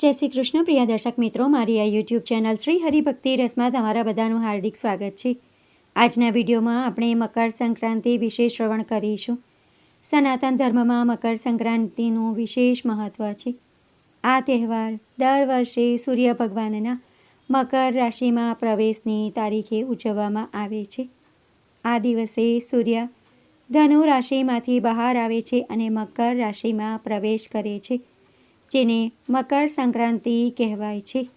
જય શ્રી કૃષ્ણ, પ્રિય દર્શક મિત્રો. મારી આ યુટ્યુબ ચેનલ શ્રી હરિભક્તિ રસમાં તમારા બધાનું હાર્દિક સ્વાગત છે. આજના વિડીયોમાં આપણે મકર સંક્રાંતિ વિશે શ્રવણ કરીશું. સનાતન ધર્મમાં મકર સંક્રાંતિનું વિશેષ મહત્ત્વ છે. આ તહેવાર દર વર્ષે સૂર્ય ભગવાનના મકર રાશિમાં પ્રવેશની તારીખે ઉજવવામાં આવે છે. આ દિવસે સૂર્ય ધનુ રાશિમાંથી બહાર આવે છે અને મકર રાશિમાં પ્રવેશ કરે છે. જેને મકર સંક્રાંતિ કહેવાય છે.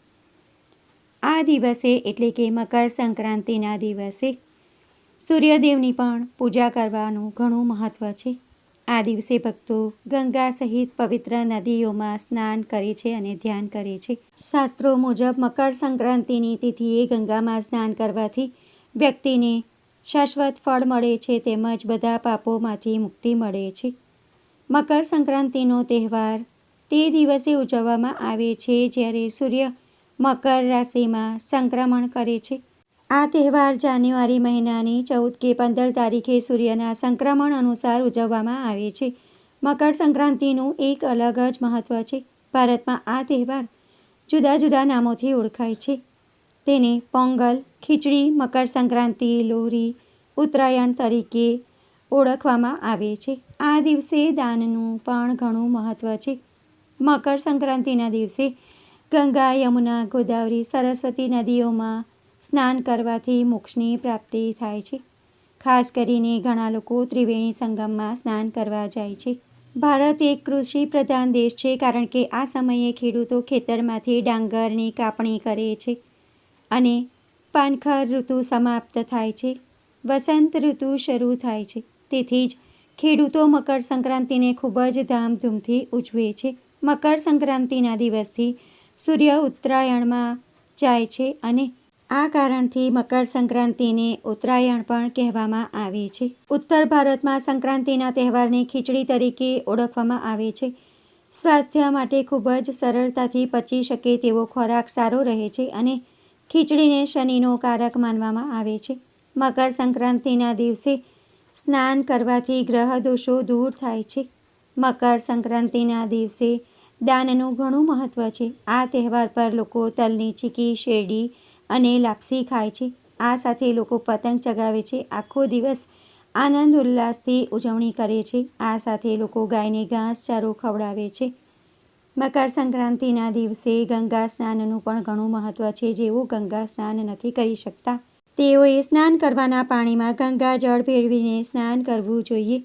આ દિવસે એટલે કે મકર સંક્રાંતિના દિવસે સૂર્યદેવની પણ પૂજા કરવાનું ઘણું મહત્ત્વ છે. આ દિવસે ભક્તો ગંગા સહિત પવિત્ર નદીઓમાં સ્નાન કરે છે અને ધ્યાન કરે છે. શાસ્ત્રો મુજબ મકર સંક્રાંતિની તિથિએ ગંગામાં સ્નાન કરવાથી વ્યક્તિને શાશ્વત ફળ મળે છે તેમજ બધા પાપોમાંથી મુક્તિ મળે છે. મકર સંક્રાંતિનો તહેવાર તે દિવસે ઉજવવામાં આવે છે જ્યારે સૂર્ય મકર રાશિમાં સંક્રમણ કરે છે. આ તહેવાર જાન્યુઆરી મહિનાની ચૌદ કે પંદર તારીખે સૂર્યના સંક્રમણ અનુસાર ઉજવવામાં આવે છે. મકર સંક્રાંતિનું એક અલગ જ મહત્ત્વ છે. ભારતમાં આ તહેવાર જુદા જુદા નામોથી ઓળખાય છે. તેને પોંગલ, ખીચડી, મકર સંક્રાંતિ, લોહરી, ઉત્તરાયણ તરીકે ઓળખવામાં આવે છે. આ દિવસે દાનનું પણ ઘણું મહત્ત્વ છે. મકર સંક્રાંતિના દિવસે ગંગા, યમુના, ગોદાવરી, સરસ્વતી નદીઓમાં સ્નાન કરવાથી મોક્ષની પ્રાપ્તિ થાય છે. ખાસ કરીને ઘણા લોકો ત્રિવેણી સંગમમાં સ્નાન કરવા જાય છે. ભારત એક કૃષિ પ્રધાન દેશ છે કારણ કે આ સમયે ખેડૂતો ખેતરમાંથી ડાંગરની કાપણી કરે છે અને પાનખર ઋતુ સમાપ્ત થાય છે. વસંત ઋતુ શરૂ થાય છે. તેથી જ ખેડૂતો મકર સંક્રાંતિને ખૂબ જ ધામધૂમથી ઉજવે છે. મકર સંક્રાંતિના દિવસથી સૂર્ય ઉત્તરાયણમાં જાય છે અને આ કારણથી મકર સંક્રાંતિને ઉત્તરાયણ પણ કહેવામાં આવે છે. ઉત્તર ભારતમાં સંક્રાંતિના તહેવારને ખીચડી તરીકે ઓળખવામાં આવે છે. સ્વાસ્થ્ય માટે ખૂબ જ સરળતાથી પચી શકે તેવો ખોરાક સારો રહે છે અને ખીચડીને શનિનો કારક માનવામાં આવે છે. મકર સંક્રાંતિના દિવસે સ્નાન કરવાથી ગ્રહ દોષો દૂર થાય છે. મકર સંક્રાંતિના દિવસે દાનનું ઘણું મહત્ત્વ છે. આ તહેવાર પર લોકો તલની ચીકી, શેરડી અને લાપસી ખાય છે. આ સાથે લોકો પતંગ ચગાવે છે. આખો દિવસ આનંદ, ઉલ્લાસથી ઉજવણી કરે છે. આ સાથે લોકો ગાયને ઘાસ ચારો ખવડાવે છે. મકર સંક્રાંતિના દિવસે ગંગા સ્નાનનું પણ ઘણું મહત્ત્વ છે. જેઓ ગંગા સ્નાન નથી કરી શકતા, તેઓએ સ્નાન કરવાના પાણીમાં ગંગા જળ ભેળવીને સ્નાન કરવું જોઈએ.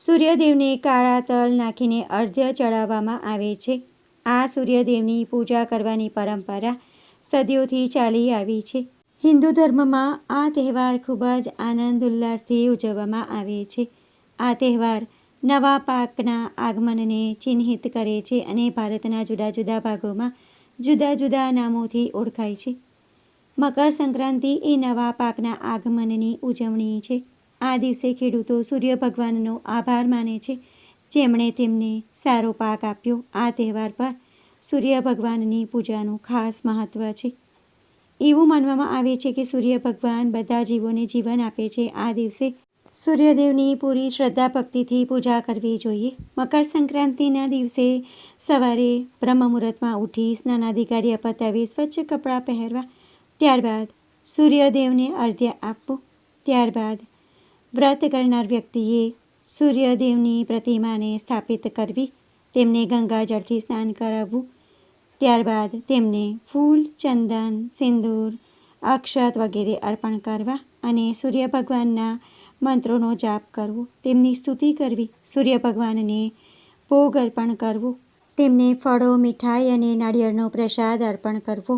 સૂર્યદેવને કાળા તલ નાખીને અર્ધ્ય ચડાવવામાં આવે છે. આ સૂર્યદેવની પૂજા કરવાની પરંપરા સદીઓથી ચાલી આવી છે. હિન્દુ ધર્મમાં આ તહેવાર ખૂબ જ આનંદ ઉલ્લાસથી ઉજવવામાં આવે છે. આ તહેવાર નવા પાકના આગમનને ચિહ્નિત કરે છે અને ભારતના જુદા જુદા ભાગોમાં જુદા જુદા નામોથી ઓળખાય છે. મકર સંક્રાંતિ એ નવા પાકના આગમનની ઉજવણી છે. આ દિવસે ખેડૂતો સૂર્ય ભગવાનનો આભાર માને છે. જેમણે તેમને સારો પાક આપ્યો. આ તહેવાર પર સૂર્ય ભગવાનની પૂજાનું ખાસ મહત્ત્વ છે. એવું માનવામાં આવે છે કે સૂર્ય ભગવાન બધા જીવોને જીવન આપે છે. આ દિવસે સૂર્યદેવની પૂરી શ્રદ્ધા ભક્તિથી પૂજા કરવી જોઈએ. મકર સંક્રાંતિના દિવસે સવારે બ્રહ્મ મુહૂર્તમાં ઉઠી સ્નાનાધિકારી પતાવી સ્વચ્છ કપડાં પહેરવા, ત્યારબાદ સૂર્યદેવને અર્ધ્ય આપવું, ત્યારબાદ વ્રત કરનાર વ્યક્તિએ સૂર્યદેવની પ્રતિમાને સ્થાપિત કરવી, તેમને ગંગાજળથી સ્નાન કરાવવું, ત્યારબાદ તેમને ફૂલ, ચંદન, સિંદૂર, અક્ષત વગેરે અર્પણ કરવા અને સૂર્ય ભગવાનના મંત્રોનો જાપ કરવો, તેમની સ્તુતિ કરવી, સૂર્ય ભગવાનને ભોગ અર્પણ કરવું, તેમને ફળો, મીઠાઈ અને નાળિયેરનો પ્રસાદ અર્પણ કરવો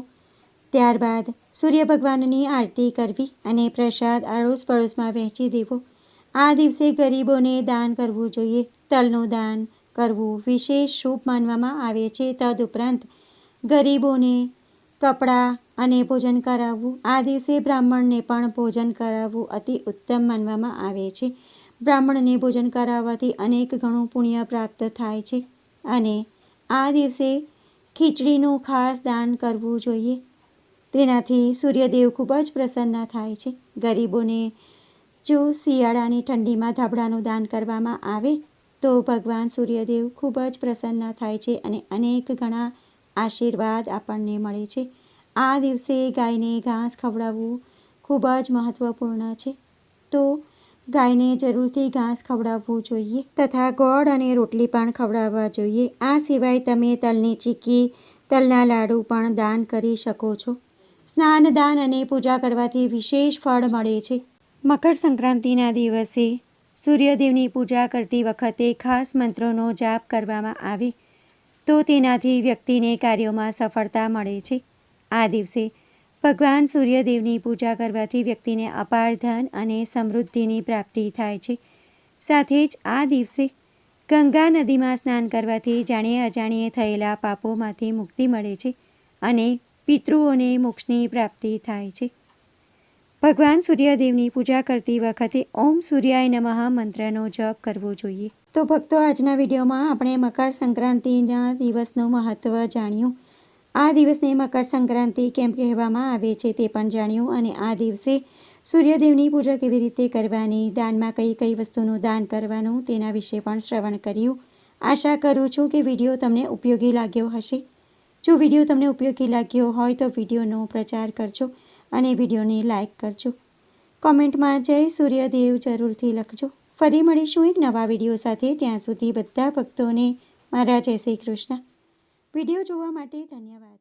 ત્યારબાદ સૂર્ય ભગવાનની આરતી કરવી અને પ્રસાદ આડોશ પડોશમાં વહેંચી દેવો. આ દિવસે ગરીબોને દાન કરવું જોઈએ. તલનું દાન કરવું વિશેષ શુભ માનવામાં આવે છે. તદુપરાંત ગરીબોને કપડાં અને ભોજન કરાવવું. આ દિવસે બ્રાહ્મણને પણ ભોજન કરાવવું અતિ ઉત્તમ માનવામાં આવે છે. બ્રાહ્મણને ભોજન કરાવવાથી અનેક ગણું પુણ્ય પ્રાપ્ત થાય છે અને આ દિવસે ખીચડીનું ખાસ દાન કરવું જોઈએ. તેનાથી સૂર્યદેવ ખૂબ જ પ્રસન્ન થાય છે. ગરીબોને જો શિયાળાની ઠંડીમાં ધાબળાનું દાન કરવામાં આવે, તો ભગવાન સૂર્યદેવ ખૂબ જ પ્રસન્ન થાય છે અને અનેક ગણા આશીર્વાદ આપણને મળે છે. આ દિવસે ગાયને ઘાસ ખવડાવવું ખૂબ જ મહત્ત્વપૂર્ણ છે. તો ગાયને જરૂરથી ઘાસ ખવડાવવું જોઈએ તથા ગોળ અને રોટલી પણ ખવડાવવા જોઈએ. આ સિવાય તમે તલની ચીક્કી તલના લાડુ પણ દાન કરી શકો છો. સ્નાન દાન અને પૂજા કરવાથી વિશેષ ફળ મળે છે. મકર સંક્રાંતિના દિવસે સૂર્યદેવની પૂજા કરતી વખતે ખાસ મંત્રોનો જાપ કરવામાં આવે તો તેનાથી વ્યક્તિને કાર્યોમાં સફળતા મળે છે. આ દિવસે ભગવાન સૂર્યદેવની પૂજા કરવાથી વ્યક્તિને અપાર ધન અને સમૃદ્ધિની પ્રાપ્તિ થાય છે. સાથે જ આ દિવસે ગંગા નદીમાં સ્નાન કરવાથી જાણીએ અજાણીએ થયેલા પાપોમાંથી મુક્તિ મળે છે અને પિતૃઓને મોક્ષની પ્રાપ્તિ થાય છે. ભગવાન સૂર્યદેવની પૂજા કરતી વખતે ઓમ સૂર્યાય નમઃ મંત્રનો જપ કરવો જોઈએ. તો ભક્તો, આજના વિડીયોમાં આપણે મકર સંક્રાંતિના દિવસનું મહત્ત્વ જાણ્યું. આ દિવસને મકર સંક્રાંતિ કેમ કહેવામાં આવે છે તે પણ જાણ્યું અને આ દિવસે સૂર્યદેવની પૂજા કેવી રીતે કરવાની, દાનમાં કઈ કઈ વસ્તુનું દાન કરવાનું તેના વિશે પણ શ્રવણ કર્યું. આશા કરું છું કે વીડિયો તમને ઉપયોગી લાગ્યો હશે. જો વીડિયો તમને ઉપયોગી લાગ્યો હોય તો વિડીયોનો પ્રચાર કરજો અને વિડીયોને લાઇક કરજો. કોમેન્ટમાં જય સૂર્યદેવ જરૂરથી લખજો. ફરી મળીશું એક નવા વીડિયો સાથે. ત્યાં સુધી બધા ભક્તોને મારા જય શ્રી કૃષ્ણ. વીડિયો જોવા માટે ધન્યવાદ.